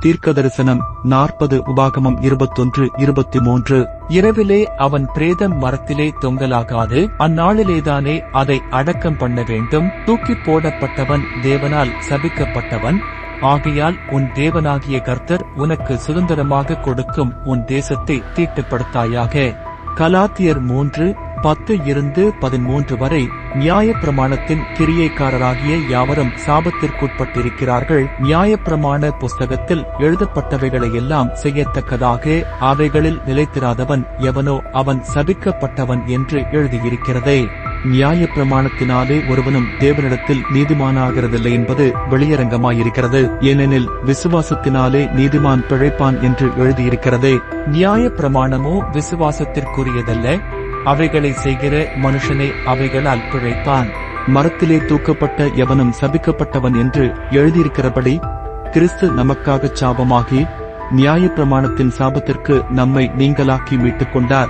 தீர்க்க தரிசனம் நாற்பது உபாகமம் இருபத்தொன்று இருபத்தி மூன்று இரவிலே அவன் பிரேதம் மரத்திலே தொங்கலாகாது அந்நாளிலேதானே அதை அடக்கம் பண்ண வேண்டும். தூக்கிப் போடப்பட்டவன் தேவனால் சபிக்கப்பட்டவன். ஆகையால் உன் தேவனாகிய கர்த்தர் உனக்கு சுதந்திரமாக கொடுக்கும் உன் தேசத்தை தீட்டுப்படுத்தாயாக. கலாத்தியர் மூன்று பத்து இருந்து பதிமூன்று வரை நியாயப்பிரமாணத்தின் கிரியைக்காரராகிய யாவரும் சாபத்திற்குட்பட்டிருக்கிறார்கள். நியாயப்பிரமாண புஸ்தகத்தில் எழுதப்பட்டவைகளையெல்லாம் செய்யத்தக்கதாக அவைகளில் நிலைத்திராதவன் எவனோ அவன் சபிக்கப்பட்டவன் என்று எழுதியிருக்கிறதே. நியாயப்பிரமாணத்தினாலே ஒருவனும் தேவனிடத்தில் நீதிமானாகிறதில்லை என்பது வெளியரங்கமாயிருக்கிறது. ஏனெனில் விசுவாசத்தினாலே நீதிமான் பிழைப்பான் என்று எழுதியிருக்கிறதே. நியாய பிரமாணமோ விசுவாசத்திற்குரியதல்ல. அவைகளை செய்கிற மனுஷனை அவைகளால் பிழைப்பான். மரத்திலே தூக்கப்பட்ட எவனும் சபிக்கப்பட்டவன் என்று எழுதியிருக்கிறபடி கிறிஸ்து நமக்காகச் சாபமாகி நியாயப்பிரமாணத்தின் சாபத்திற்கு நம்மை நீங்களாக்கி மீட்டுக் கொண்டார்.